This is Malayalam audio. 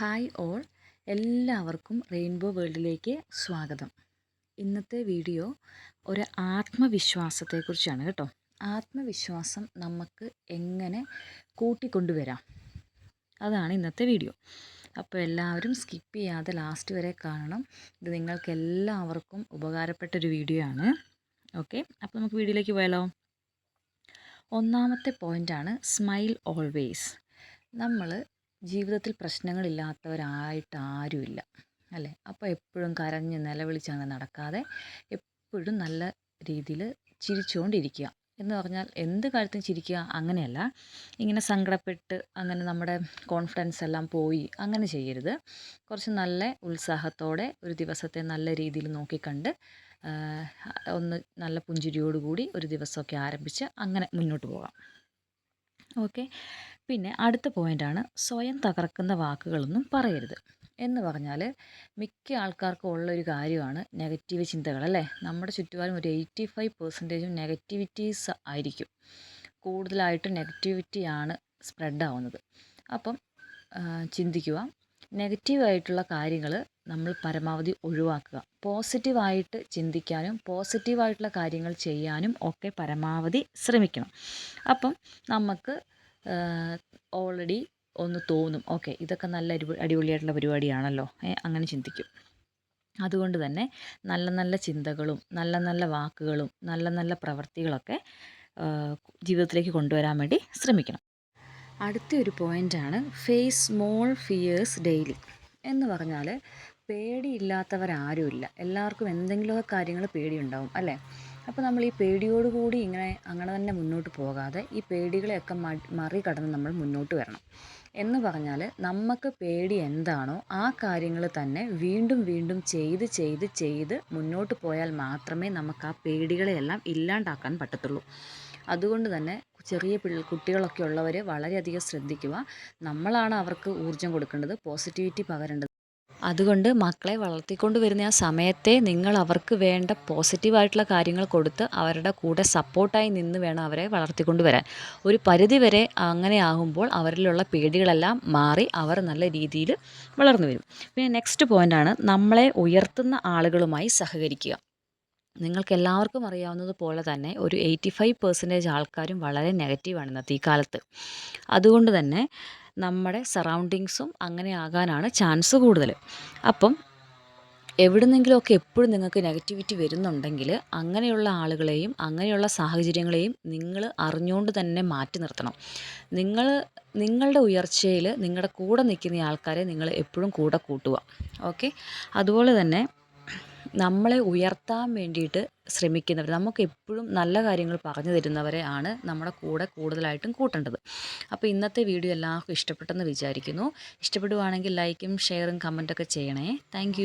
ഹായ് ഓൾ എല്ലാവർക്കും റെയിൻബോ വേൾഡിലേക്ക് സ്വാഗതം. ഇന്നത്തെ വീഡിയോ ഒരു ആത്മവിശ്വാസത്തെക്കുറിച്ചാണ് കേട്ടോ. ആത്മവിശ്വാസം നമുക്ക് എങ്ങനെ കൂട്ടിക്കൊണ്ടുവരാം? അതാണ് ഇന്നത്തെ വീഡിയോ. അപ്പോൾ എല്ലാവരും സ്കിപ്പ് ചെയ്യാതെ ലാസ്റ്റ് വരെ കാണണം. ഇത് നിങ്ങൾക്ക് എല്ലാവർക്കും ഉപകാരപ്പെട്ടൊരു വീഡിയോ ആണ്. ഓക്കെ അപ്പോൾ നമുക്ക് വീഡിയോയിലേക്ക് പോയാലോ? ഒന്നാമത്തെ പോയിന്റാണ് സ്മൈൽ ഓൾവേസ് നമ്മൾ ജീവിതത്തിൽ പ്രശ്നങ്ങളില്ലാത്തവരായിട്ട് ആരുമില്ല അല്ലേ? അപ്പോൾ എപ്പോഴും കരഞ്ഞ് നിലവിളിച്ചങ്ങനെ നടക്കാതെ എപ്പോഴും നല്ല രീതിയിൽ ചിരിച്ചുകൊണ്ടിരിക്കുക എന്ന് പറഞ്ഞാൽ എന്ത് കാര്യത്തിനും ചിരിക്കുക അങ്ങനെയല്ല. ഇങ്ങനെ സങ്കടപ്പെട്ട് അങ്ങനെ നമ്മുടെ കോൺഫിഡൻസ് എല്ലാം പോയി അങ്ങനെ ചെയ്യരുത്. കുറച്ച് നല്ല ഉത്സാഹത്തോടെ ഒരു ദിവസത്തെ നല്ല രീതിയിൽ നോക്കിക്കണ്ട് ഒന്ന് നല്ല പുഞ്ചിരിയോടുകൂടി ഒരു ദിവസമൊക്കെ ആരംഭിച്ച് അങ്ങനെ മുന്നോട്ട് പോകാം. ഓക്കെ. പിന്നെ അടുത്ത പോയിന്റാണ് സ്വയം തകർക്കുന്ന വാക്കുകളൊന്നും പറയരുത്. എന്ന് പറഞ്ഞാൽ മിക്ക ആൾക്കാർക്കും ഉള്ളൊരു കാര്യമാണ് നെഗറ്റീവ് ചിന്തകൾ അല്ലേ? നമ്മുടെ ചുറ്റുപാടും ഒരു എയ്റ്റി ഫൈവ് പെർസെന്റേജും നെഗറ്റിവിറ്റീസ് ആയിരിക്കും. കൂടുതലായിട്ടും നെഗറ്റിവിറ്റിയാണ് സ്പ്രെഡ് ആവുന്നത്. അപ്പം ചിന്തിക്കുക. നെഗറ്റീവായിട്ടുള്ള കാര്യങ്ങൾ നമ്മൾ പരമാവധി ഒഴിവാക്കുക. പോസിറ്റീവായിട്ട് ചിന്തിക്കാനും പോസിറ്റീവായിട്ടുള്ള കാര്യങ്ങൾ ചെയ്യാനും ഒക്കെ പരമാവധി ശ്രമിക്കണം. അപ്പം നമുക്ക് ഓൾറെഡി ഒന്ന് തോന്നും ഓക്കെ ഇതൊക്കെ നല്ല അടിപൊളി അടിപൊളിയായിട്ടുള്ള പരിപാടിയാണല്ലോ. അങ്ങനെ ചിന്തിക്കും. അതുകൊണ്ട് തന്നെ നല്ല നല്ല ചിന്തകളും നല്ല നല്ല വാക്കുകളും നല്ല നല്ല പ്രവൃത്തികളൊക്കെ ജീവിതത്തിലേക്ക് കൊണ്ടുവരാൻ വേണ്ടി ശ്രമിക്കണം. അടുത്ത ഒരു പോയിന്റാണ് ഫേസ് സ്മോൾ ഫിയേഴ്സ് ഡെയിലി എന്ന് പറഞ്ഞാൽ പേടിയില്ലാത്തവരാരുമില്ല. എല്ലാവർക്കും എന്തെങ്കിലുമൊക്കെ കാര്യങ്ങൾ പേടിയുണ്ടാവും അല്ലേ? അപ്പോൾ നമ്മൾ ഈ പേടിയോടുകൂടി ഇങ്ങനെ അങ്ങനെ തന്നെ മുന്നോട്ട് പോകാതെ ഈ പേടികളെയൊക്കെ മറികടന്ന് നമ്മൾ മുന്നോട്ട് വരണം. എന്ന് പറഞ്ഞാൽ നമുക്ക് പേടി എന്താണോ ആ കാര്യങ്ങൾ തന്നെ വീണ്ടും വീണ്ടും ചെയ്ത് ചെയ്ത് ചെയ്ത് മുന്നോട്ട് പോയാൽ മാത്രമേ നമുക്ക് ആ പേടികളെയെല്ലാം ഇല്ലാണ്ടാക്കാൻ പറ്റത്തുള്ളൂ. അതുകൊണ്ട് തന്നെ ചെറിയ പിള്ള കുട്ടികളൊക്കെ ഉള്ളവർ വളരെയധികം ശ്രദ്ധിക്കുക. നമ്മളാണ് അവർക്ക് ഊർജം കൊടുക്കേണ്ടത് പോസിറ്റിവിറ്റി പകരേണ്ടത്. അതുകൊണ്ട് മക്കളെ വളർത്തിക്കൊണ്ട് വരുന്ന ആ സമയത്തെ നിങ്ങൾ അവർക്ക് വേണ്ട പോസിറ്റീവായിട്ടുള്ള കാര്യങ്ങൾ കൊടുത്ത് അവരുടെ കൂടെ സപ്പോർട്ടായി നിന്ന് വേണം അവരെ വളർത്തിക്കൊണ്ട് വരാൻ. ഒരു പരിധി വരെ അങ്ങനെ ആകുമ്പോൾ അവരിലുള്ള പേടികളെല്ലാം മാറി അവർ നല്ല രീതിയിൽ വളർന്നു വരും. പിന്നെ നെക്സ്റ്റ് പോയിന്റാണ് നമ്മളെ ഉയർത്തുന്ന ആളുകളുമായി സഹകരിക്കുക. നിങ്ങൾക്ക് എല്ലാവർക്കും അറിയാവുന്നത് പോലെ തന്നെ ഒരു എയ്റ്റി ഫൈവ് പെർസെന്റേജ് ആൾക്കാരും വളരെ നെഗറ്റീവാണ് ഇന്നത്തെ ഈ കാലത്ത്. അതുകൊണ്ട് തന്നെ നമ്മുടെ സറൗണ്ടിങ്സും അങ്ങനെ ആകാനാണ് ചാൻസ് കൂടുതൽ അപ്പം എവിടുന്നെങ്കിലുമൊക്കെ എപ്പോഴും നിങ്ങൾക്ക് നെഗറ്റിവിറ്റി വരുന്നുണ്ടെങ്കിൽ അങ്ങനെയുള്ള ആളുകളെയും അങ്ങനെയുള്ള സാഹചര്യങ്ങളെയും നിങ്ങൾ അറിഞ്ഞുകൊണ്ട് തന്നെ മാറ്റി നിർത്തണം. നിങ്ങൾ നിങ്ങളുടെ ഉയർച്ചയിൽ നിങ്ങളുടെ കൂടെ നിൽക്കുന്ന ആൾക്കാരെ നിങ്ങൾ എപ്പോഴും കൂടെ കൂട്ടുക. ഓക്കെ? അതുപോലെ തന്നെ നമ്മളെ ഉയർത്താൻ വേണ്ടിയിട്ട് ശ്രമിക്കുന്നവർ നമുക്ക് എപ്പോഴും നല്ല കാര്യങ്ങൾ പറഞ്ഞു തരുന്നവരെ ആണ് നമ്മുടെ കൂടെ കൂടുതലായിട്ടും കൂട്ടേണ്ടത്. അപ്പോൾ ഇന്നത്തെ വീഡിയോ എല്ലാവർക്കും ഇഷ്ടപ്പെട്ടെന്ന് വിചാരിക്കുന്നു. ഇഷ്ടപ്പെടുവാണെങ്കിൽ ലൈക്കും ഷെയറും കമന്റൊക്കെ ചെയ്യണേ. താങ്ക്